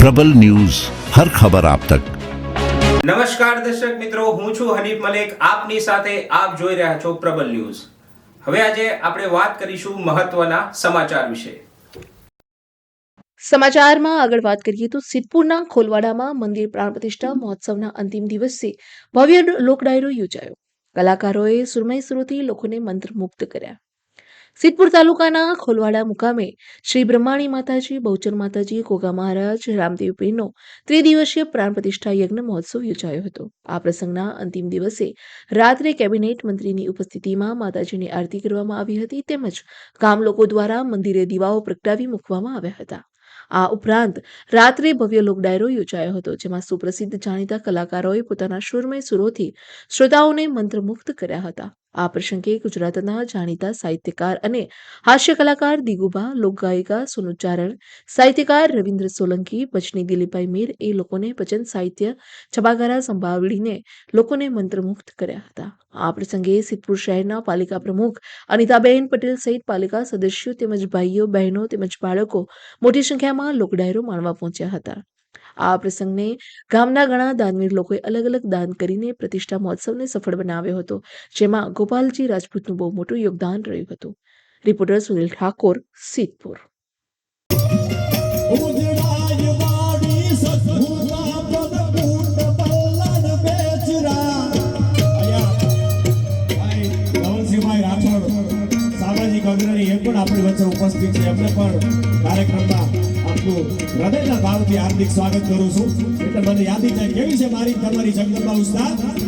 પ્રબલ news હર ખબર આપ તક. નમસ્કાર દર્શક મિત્રો હું છું હનીફ મલેક આપની સાથે આપ જોઈ રહ્યા છો પ્રબલ ન્યૂઝ. હવે આજે આપણે વાત કરીશું મહત્વના સમાચાર વિશે. સમાચારમાં આગળ વાત કરીએ તો સિદ્ધપુરના ખોલવાડામાં મંદિર પ્રાણ પ્રતિષ્ઠા મહોત્સવના અંતિમ દિવસે ભવ્ય લોકડાયરો યોજાયો. કલાકારોએ સુરમય સુરથી લોકોને મંત્રમુગ્ધ કર્યા. સિદ્ધપુર તાલુકાના ખોલવાડા મુકામે શ્રી બ્રહ્માણી માતાજી, બહુચર માતાજી કોગા મહારાજ, રામદેવ પીરનો ત્રિદિવસીય પ્રાણ પ્રતિષ્ઠા યજ્ઞ મહોત્સવ યોજાયો હતો. આ પ્રસંગના અંતિમ દિવસે રાત્રે કેબિનેટ મંત્રીની ઉપસ્થિતિમાં માતાજીની આરતી કરવામાં આવી હતી તેમજ ગામ લોકો દ્વારા મંદિરે દીવાઓ પ્રગટાવી મૂકવામાં આવ્યા હતા. આ ઉપરાંત રાત્રે ભવ્ય લોક ડાયરો યોજાયો હતો, જેમાં સુપ્રસિદ્ધ જાણીતા કલાકારોએ પોતાના સુરમય સુરોથી શ્રોતાઓને મંત્રમુગ્ધ કર્યા હતા. આ પ્રસંગે ગુજરાતના જાણીતા સાહિત્યકાર અને હાસ્ય કલાકાર દિગુભા, લોકગાયિકા સોનુ ચારણ સાહિત્યકાર રવિન્દ્ર સોલંકી ભજની દિલીપભાઈ મીર એ લોકોને ભજન સાહિત્ય છબાગારા સંભાળીને લોકોને મંત્રમુગ્ધ કર્યા હતા. આ પ્રસંગે સિદ્ધપુર શહેરના પાલિકા પ્રમુખ અનિતાબેન પટેલ સહિત પાલિકા સદસ્યો તેમજ ભાઈઓ, બહેનો તેમજ બાળકો મોટી સંખ્યામાં લોકડાયરો માણવા પહોંચ્યા હતા. આ પ્રસંગને ગામના ઘણા દાનવીર લોકોએ અલગ અલગ દાન કરીને પ્રતિષ્ઠા મહોત્સવને સફળ બનાવ્યો હતો, જેમાં ગોપાલજી રાજપૂતનું બહુ મોટું યોગદાન રહ્યું હતું. રિપોર્ટર સુનિલ ઠાકોર, સિદ્ધપુર. અગ્રણી એ પણ આપણી વચ્ચે ઉપસ્થિત છે. એમને પણ કાર્યક્રમમાં આપનું હૃદયના ભાવથી હાર્દિક સ્વાગત કરું છું. એટલે મને યાદી થાય કેવી છે મારી? તમારી જગદંબા ઉસ્તાદ?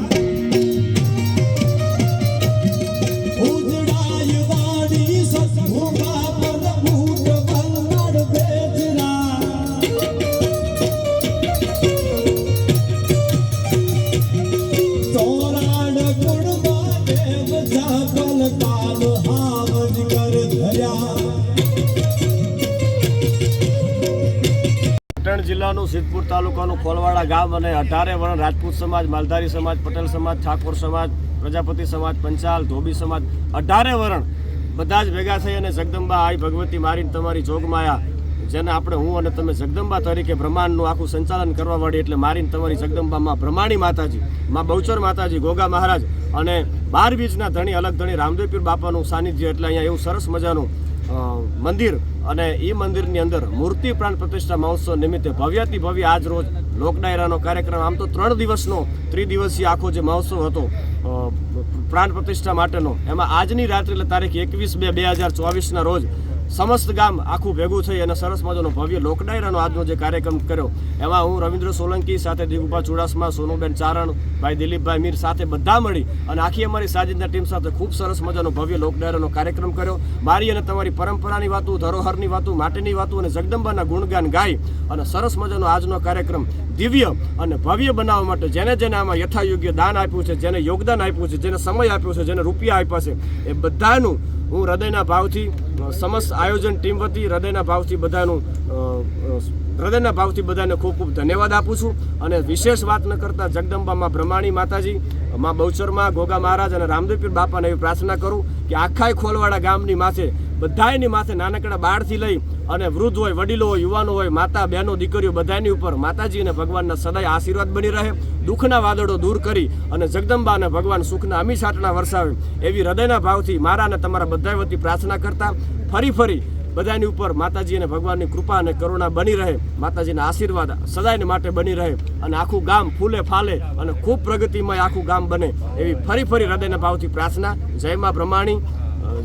જિલ્લાનું સિદ્ધપુર તાલુકાનું ખોલવાડા ગામ અને અઢારે વર્ણ રાજપૂત સમાજ, માલધારી સમાજ, પટેલ સમાજ, ઠાકોર સમાજ, પ્રજાપતિ સમાજ, પંચાલ, ધોબી સમાજ, અઢારે વર્ણ બધા જ ભેગા થઈ અને જગદંબા આઈ ભગવતી મારીને તમારી જોગમાયા. જેને આપણે હું અને તમે જગદંબા તરીકે બ્રહ્માંડનું આખું સંચાલન કરવા વાળી એટલે મારીને તમારી જગદંબામાં બ્રહ્માણી માતાજી, માં બહુચર માતાજી, ગોગા મહારાજ અને બાર બીજના ધણી, અલગ ધણી રામદેવપીર બાપાનું સાનિધ્ય એટલે અહીંયા એવું સરસ મજાનું મંદિર અને એ મંદિરની અંદર મૂર્તિ પ્રાણ પ્રતિષ્ઠા મહોત્સવ નિમિત્તે ભવ્યાતિ ભવ્ય આજ રોજ લોકડાયરાનો કાર્યક્રમ. આમ તો ત્રણ દિવસનો ત્રિદિવસીય આખો જે મહોત્સવ હતો પ્રાણ પ્રતિષ્ઠા માટેનો. એમાં આજની રાત્રે એટલે તારીખ એકવીસ બે બે હજાર ચોવીસના રોજ સમસ્ત ગામ આખું ભેગું થઈ અને સરસ મજાનો ભવ્ય લોકડાયરાનો આજનો જે કાર્યક્રમ કર્યો, એમાં હું રવિન્દ્ર સોલંકી સાથે દિગુભા ચુડાસમા, સોનુબેન ચારણ, ભાઈ દિલીપભાઈ મીર સાથે બધા મળી અને આખી અમારી સાજિદના ટીમ સાથે ખૂબ સરસ મજાનો ભવ્ય લોકડાયરાનો કાર્યક્રમ કર્યો. મારી અને તમારી પરંપરાની વાતો, ધરોહરની વાતો, માટેની વાતો અને જગદંબાના ગુણગાન ગાઈ અને સરસ મજાનો આજનો કાર્યક્રમ દિવ્ય અને ભવ્ય બનાવવા માટે જેને જેને આમાં યથાયોગ્ય દાન આપ્યું છે, જેને યોગદાન આપ્યું છે, જેને સમય આપ્યો છે, જેને રૂપિયા આપ્યા છે, એ બધાનું હું હૃદયના ભાવથી સમસ્ત આયોજન ટીમ વતી હૃદયના ભાવથી બધાનું હૃદયના ભાવથી બધાને ખૂબ ખૂબ ધન્યવાદ આપું છું. અને વિશેષ વાત ન કરતા જગદંબામાં બ્રહ્માણી માતાજી, માં બહુચરમાં ગોગા મહારાજ અને રામદેવપીર બાપાને એવી પ્રાર્થના કરું કે આખાય ખોલવાડા ગામની માથે બધાયની માથે નાનકડા બાળથી લઈ અને વૃદ્ધ હોય, વડીલો હોય, યુવાનો હોય, માતા, બહેનો, દીકરીઓ બધાની ઉપર માતાજી અને ભગવાનના સદાય આશીર્વાદ બની રહે, દુઃખના વાદળો દૂર કરી અને જગદંબા અને ભગવાન સુખના અમી સાટના વરસાવે. એવી હૃદયના ભાવથી મારા અને તમારા બધા વતી પ્રાર્થના કરતા ફરી ફરી બધાની ઉપર માતાજી અને ભગવાનની કૃપા અને કરુણા બની રહે. માતાજીના આશીર્વાદ સદાયને માટે બની રહે અને આખું ગામ ફૂલે ફાલે અને ખૂબ પ્રગતિમય આખું ગામ બને એવી ફરી ફરી હૃદયના ભાવથી પ્રાર્થના. જય માં બ્રહ્માણી.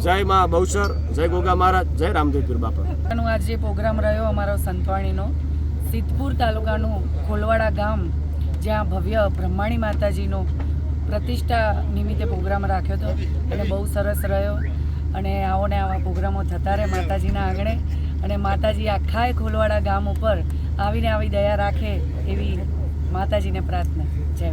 જય મા બહુસર જય ગોગા મહારાજ, જય રામદેવપીર બાપા. નો આજે પ્રોગ્રામ રહ્યો અમારો સંતવાણીનો. સિદ્ધપુર તાલુકાનું ખોલવાડા ગામ, જ્યાં ભવ્ય બ્રહ્માણી માતાજીનો પ્રતિષ્ઠા નિમિત્તે પ્રોગ્રામ રાખ્યો હતો અને બહુ સરસ રહ્યો. અને આવો ને આવા પ્રોગ્રામો થતા રહે માતાજીના આંગણે. અને માતાજી આખાય ખોલવાડા ગામ ઉપર આવીને આવી દયા રાખે એવી માતાજીને પ્રાર્થના. જય